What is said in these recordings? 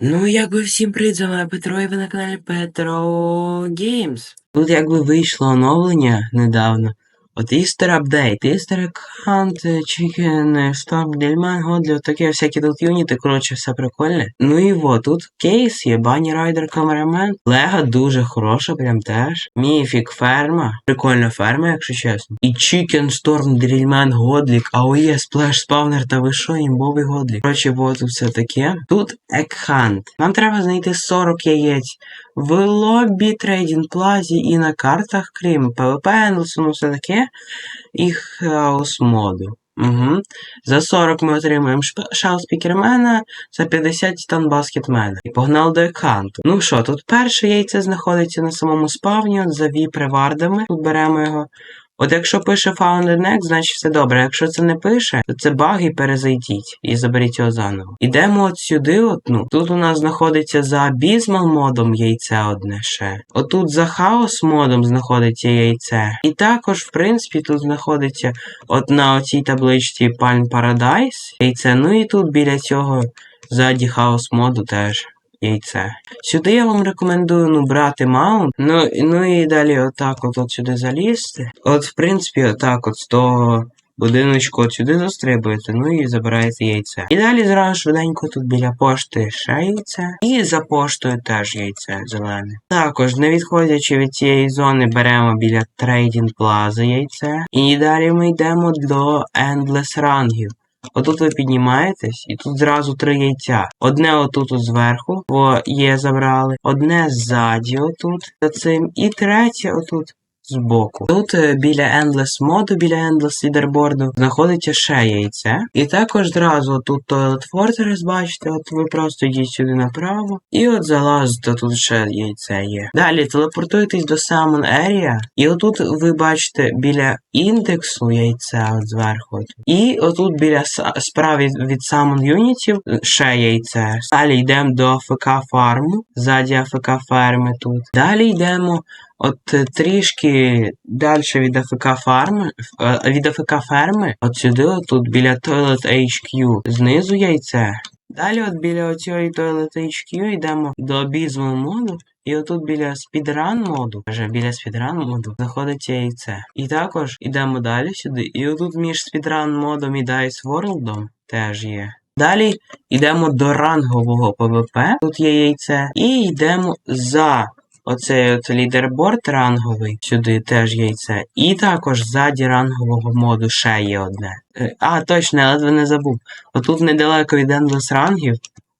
Ну, якби всім привіт, з вами Петро, і ви на каналі Петро Геймс. Тут якби вийшло оновлення недавно. От Easter Update, Easter Account, Chicken, Storm, Dельман, Годлі, таке всякі тут юніти, коротше, все прикольне. Ну і вот, тут кейс є, Bunny Rider Cameraman, Лего дуже хороша, прям теж. Міфік ферма, прикольна ферма, якщо чесно. І Chicken Storm, Drillman, Годлік, AOE, Splash Spawner та ви що, імбовий Годлік. Коротше, вот тут все таке. Тут Hunt. Нам треба знайти 40 яєць в лобі, трейдінг плазі і на картах, крім ПВП, ну все таке, і хаос моду. Угу. За 40 ми отримаємо шп- шал спікермена, за 50 титан баскетмена. І погнали до еканту. Ну що, тут перше яйце знаходиться на самому спавні, от за віп-ревардами. Тут беремо його. От якщо пише Founded Next, значить все добре. Якщо це не пише, то це баг і перезайдіть і заберіть його заново. Ідемо от сюди, от, ну. Тут у нас знаходиться за Abysmal модом яйце одне ще. Отут за хаос модом знаходиться яйце. І також, в принципі, тут знаходиться от на оцій табличці Palm Paradise яйце. Ну і тут біля цього ззаді хаос моду теж. Яйце. Сюди я вам рекомендую ну, брати маунт. Ну, ну і далі отак от, от сюди залізти. От, в принципі, отак от з того будиночку от сюди застрибуєте, ну і забираєте яйце. І далі зразу швиденько тут біля пошти ще яйце. І за поштою теж яйце зелене. Також, не відходячи від цієї зони, беремо біля трейдінг плази яйце. І далі ми йдемо до Endless рангів. Отут ви піднімаєтесь, і тут зразу три яйця. Одне отут от зверху, бо є забрали, одне ззаді отут за цим, і третє отут збоку. Тут е, біля Endless моду, біля Endless лідерборду, знаходиться ще яйце. І також зразу тут Toilet Fortress, бачите, от ви просто йдіть сюди направо, і от залазите, тут ще яйце є. Далі телепортуєтесь до Summon Area, і отут ви бачите біля індексу яйця от зверху. І отут біля справа від, Summon юнітів ще яйце. Далі йдемо до АФК фарму, ззаді АФК ферми тут. Далі йдемо От е, трішки далі від АФК фарми, е, від АФК ферми, от сюди, тут біля Toilet HQ, знизу яйце. Далі от біля оцієї Toilet HQ йдемо до Abysmal моду, і отут біля Speedrun моду, вже біля Speedrun моду, знаходиться яйце. І також йдемо далі сюди, і отут між Speedrun модом і Dice World теж є. Далі йдемо до рангового PvP, тут є яйце, і йдемо за Оцей от лідерборд ранговий, сюди теж яйце. І також ззаді рангового моду ще є одне. Е, А, точно, я ледве не забув. Отут недалеко від Endless рангів,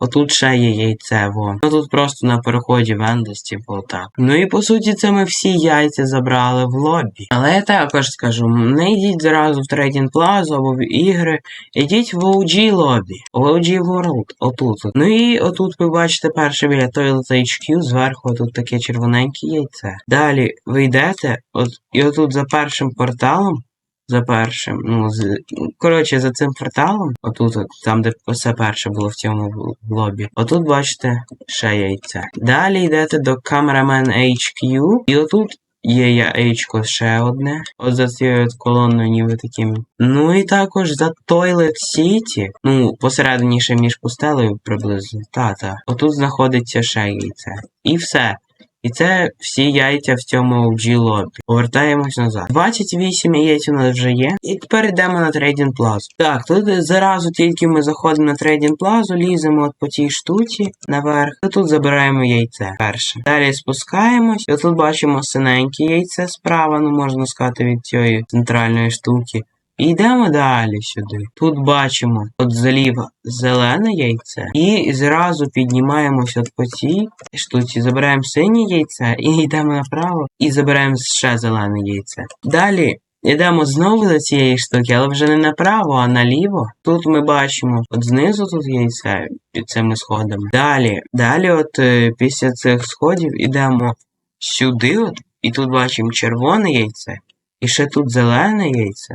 отут ще є яйце, во. Ну тут просто на переході в Endless, типу отак. Ну і по суті, це ми всі яйця забрали в лобі. Але я також скажу, не йдіть зразу в Trading Plaza або в ігри, Ідіть в OG лобі, в OG World, отут. Ну і отут ви бачите перше біля Toilet HQ, зверху тут таке червоненьке яйце. Далі ви йдете, от, і отут за першим порталом, за першим, ну, з, коротше, за цим порталом, отут, от, там, де все перше було в цьому лобі, отут бачите ще яйце. Далі йдете до Cameraman HQ, і отут Є яєчко ще одне. От за цією колоною ніби таким. Ну і також за Toilet City. Ну, посередині ще між пустелею приблизно. Та-та. Отут знаходиться ще яйце. І все. І це всі яйця в цьому OG лобі. Повертаємось назад. 28 яєць у нас вже є. І тепер йдемо на трейдинг плазу. Так, тут зразу тільки ми заходимо на трейдинг плазу, ліземо от по цій штуці наверх. І тут забираємо яйце перше. Далі спускаємось. І тут бачимо синеньке яйце справа, ну можна сказати, від цієї центральної штуки. Йдемо далі сюди. Тут бачимо от зліва зелене яйце. І зразу піднімаємось от по цій штуці, забираємо синє яйце і йдемо направо і забираємо ще зелене яйце. Далі йдемо знову до цієї штуки, але вже не направо, а наліво. Тут ми бачимо от знизу тут яйце під цими сходами. Далі, далі, от е, після цих сходів йдемо сюди, от, і тут бачимо червоне яйце, і ще тут зелене яйце.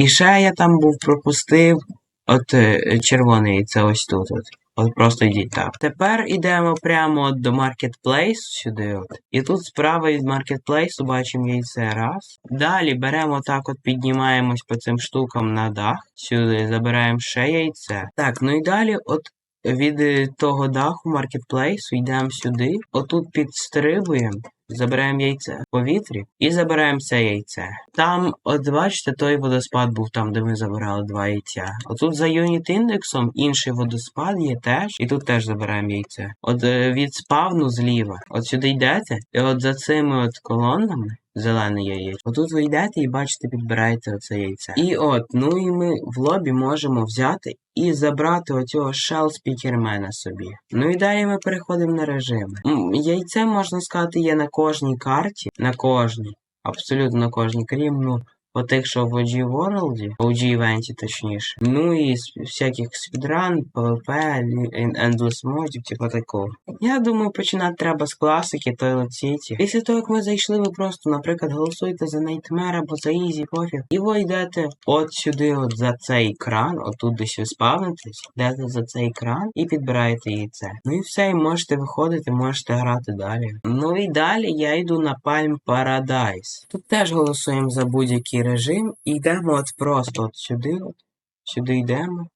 І ще я там був пропустив от е, червоне яйце ось тут. От. От просто йдіть так. Тепер йдемо прямо до Marketplace сюди. От. І тут справа від Marketplace бачимо яйце раз. Далі беремо так, от піднімаємось по цим штукам на дах. Сюди забираємо ще яйце. Так, ну і далі, от від е, того даху маркетплейсу йдемо сюди, отут підстрибуємо, забираємо яйце в повітрі і забираємо це яйце. Там, от бачите, той водоспад був там, де ми забирали два яйця. Отут за юніт індексом інший водоспад є теж, і тут теж забираємо яйце. От е, від спавну зліва, от сюди йдете, і от за цими от колоннами. Зелене яєчко. Отут ви йдете і бачите, підбираєте оце яйце. І от, ну і ми в лобі можемо взяти і забрати оцього shell спікермена собі. Ну і далі ми переходимо на режими. Яйце, можна сказати, є на кожній карті, на кожній, абсолютно на кожній, крім ну. Отих, що в OG World, OG івенті точніше. Ну і всяких speedrun, PvP, Endless модів, типу такого. Я думаю, починати треба з класики Toilet City. Після того, як ми зайшли, ви просто, наприклад, голосуєте за Nightmare або за Easy, пофіг. І ви йдете от сюди, от за цей екран, отут десь ви спавнитесь, йдете за цей екран і підбираєте яйце. Ну і все, і можете виходити, можете грати далі. Ну і далі я йду на Palm Paradise. Тут теж голосуємо за будь-який режим і йдемо от просто от сюди, от, сюди йдемо,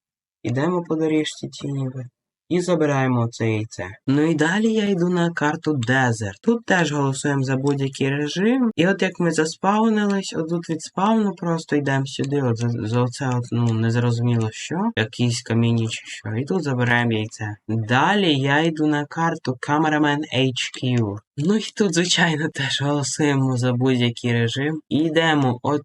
йдемо по доріжці тіньові. І забираємо це яйце. Ну і далі я йду на карту Desert. Тут теж голосуємо за будь-який режим. І от як ми заспавнились, отут від спавну просто йдемо сюди, от за, за оце от, ну, незрозуміло що, якісь каміння чи що. І тут забираємо яйце. Далі я йду на карту Cameraman HQ. Ну і тут, звичайно, теж голосуємо за будь-який режим. І йдемо от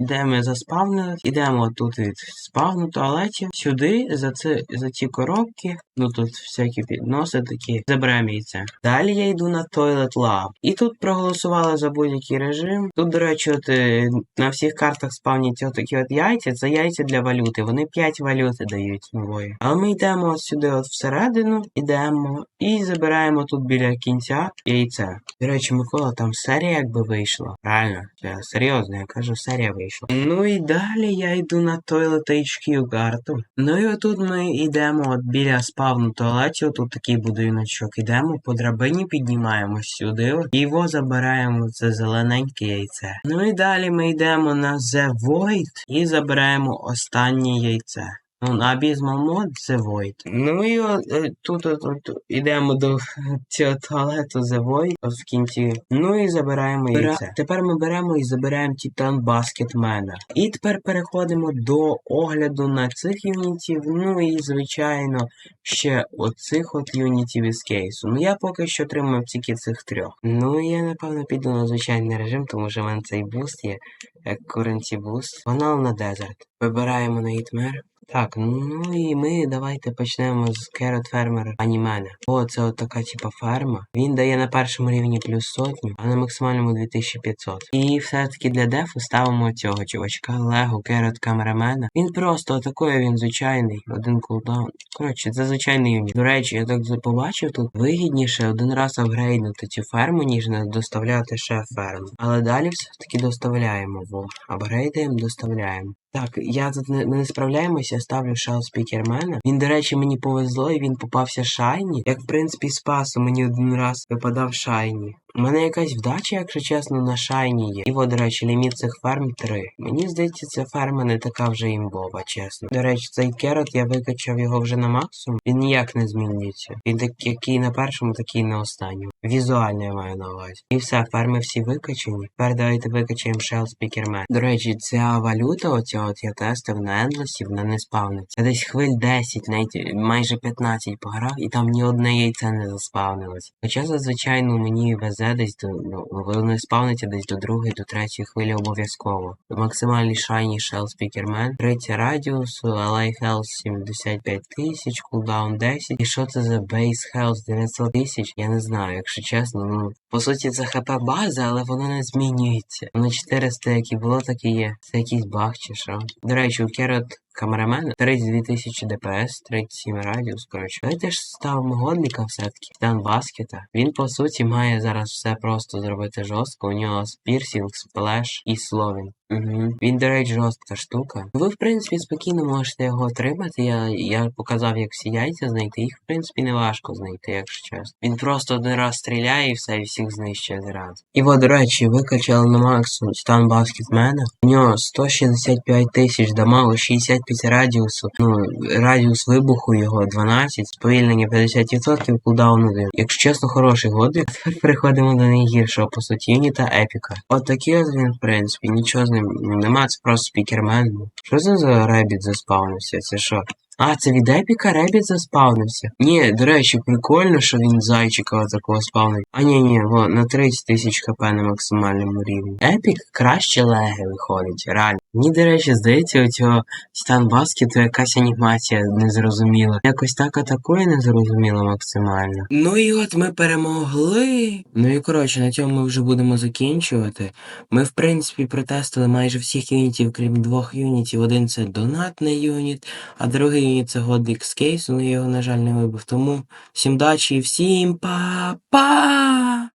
де ми заспавнились, ідемо тут від спавну туалетів сюди, за це за ці коробки. Ну тут всякі підноси такі. Заберемо яйце. Далі я йду на Toilet Lab. І тут проголосували за будь-який режим. Тут, до речі, от е, на всіх картах спавняться отакі от яйця. Це яйця для валюти. Вони 5 валюти дають нової. Але ми йдемо от сюди, от всередину, ідемо і забираємо тут біля кінця яйце. До речі, Микола, там серія якби вийшла. Правильно, я серйозно, я кажу, серія вийшла. Ну і далі я йду на Toilet HQ карту. Ну і отут ми йдемо от біля спавну туалеті, отут такий будиночок. Йдемо по драбині, піднімаємось сюди і його забираємо це зелененьке яйце. Ну і далі ми йдемо на The Void і забираємо останнє яйце. Ну, на Abysmal The Void. Ну і от, е, тут от, от, йдемо до цього туалету The Void в кінці. Ну і забираємо яйце. Тепер ми беремо і забираємо Titan Basketmana. І тепер переходимо до огляду на цих юнітів. Ну і, звичайно, ще оцих от юнітів із кейсу. Ну я поки що тримав тільки цих трьох. Ну і я напевно піду на звичайний режим, тому що в мене цей буст є, як currency буст. Погнали на Desert. Вибираємо на Nightmare. Так, ну і ми давайте почнемо з Carrot Farmer Анімена. О, це от така типа ферма. Він дає на першому рівні плюс сотню, а на максимальному 2500. І все-таки для дефу ставимо цього чувачка Лего Carrot Камерамена. Він просто атакує, він звичайний, один кулдаун. Коротше, це звичайний юніт. До речі, я так побачив тут вигідніше один раз апгрейднути цю ферму, ніж не доставляти ще ферму. Але далі все-таки доставляємо, во. Апгрейдаємо, доставляємо. Так, я тут не, не справляємося, ставлю шал Спікермена. Він, до речі, мені повезло і він попався Шайні. Як в принципі спасу мені один раз випадав Шайні. У мене якась вдача, якщо чесно, на Шайні є. І от, до речі, ліміт цих ферм 3. Мені здається, ця ферма не така вже імбова, чесно. До речі, цей керот я викачав його вже на максимум. Він ніяк не змінюється. Він так, який на першому, такий на останньому. Візуально я маю на увазі. І все, ферми всі викачані. Тепер давайте викачаємо Shell Speakerman. До речі, ця валюта, оця от я тестив на Ендлесі, вона не спавниться. Я десь хвиль 10, навіть майже 15 пограв, і там ні одне яйце не заспавнилось. Хоча зазвичай ну, мені везе десь до. Ну, вони спавниться десь до другої, до третьої хвилі обов'язково. Максимальний шайні Shell Speakerman. 30 радіусу, Life Health 75 тисяч, кулдаун 10. І що це за Base Health 900 тисяч? Я не знаю, якщо чесно. Ну, по суті, це ХП база, але воно не змінюється. Воно 400, як і було, так і є. Це якийсь баг чи що. До речі, у Керот камерамена 32 тисячі ДПС, 37 радіус, коротше. Давайте ж ставимо годника все-таки. Дан Баскета. Він, по суті, має зараз все просто зробити жорстко. У нього спірсінг, сплеш і словін. Угу. Він, до жорстка штука. Ви, в принципі, спокійно можете його отримати. Я, я показав, як всі яйця знайти. Їх, в принципі, не важко знайти, якщо чесно. Він просто один раз стріляє і все, і всіх знищує зразу. І от, до речі, викачали на максимум стан баскетмена. У нього 165 тисяч дамагу, 60 кількість радіусу, ну, радіус вибуху його 12, сповільнення 50%, кулдаун 1. Якщо чесно, хороший годик. Тепер переходимо до найгіршого, по суті, юніта епіка. От такий от він, в принципі, нічого з ним нема, це просто спікермен. Що це за ребіт заспавнився? Це що? А, це від епіка ребіт заспавнився. Ні, до речі, прикольно, що він зайчика такого спавнив. А ні, ні, во, на 30 тисяч хп на максимальному рівні. Епік краще леги виходить, реально. Мені, до речі, здається, у цього стан баскету якась анімація незрозуміла. Якось так атакує незрозуміло максимально. Ну і от ми перемогли. Ну і коротше, на цьому ми вже будемо закінчувати. Ми, в принципі, протестили майже всіх юнітів, крім двох юнітів. Один це донатний юніт, а другий юніт це God X Case, ну я його, на жаль, не вибив. Тому всім дачі і всім па-па!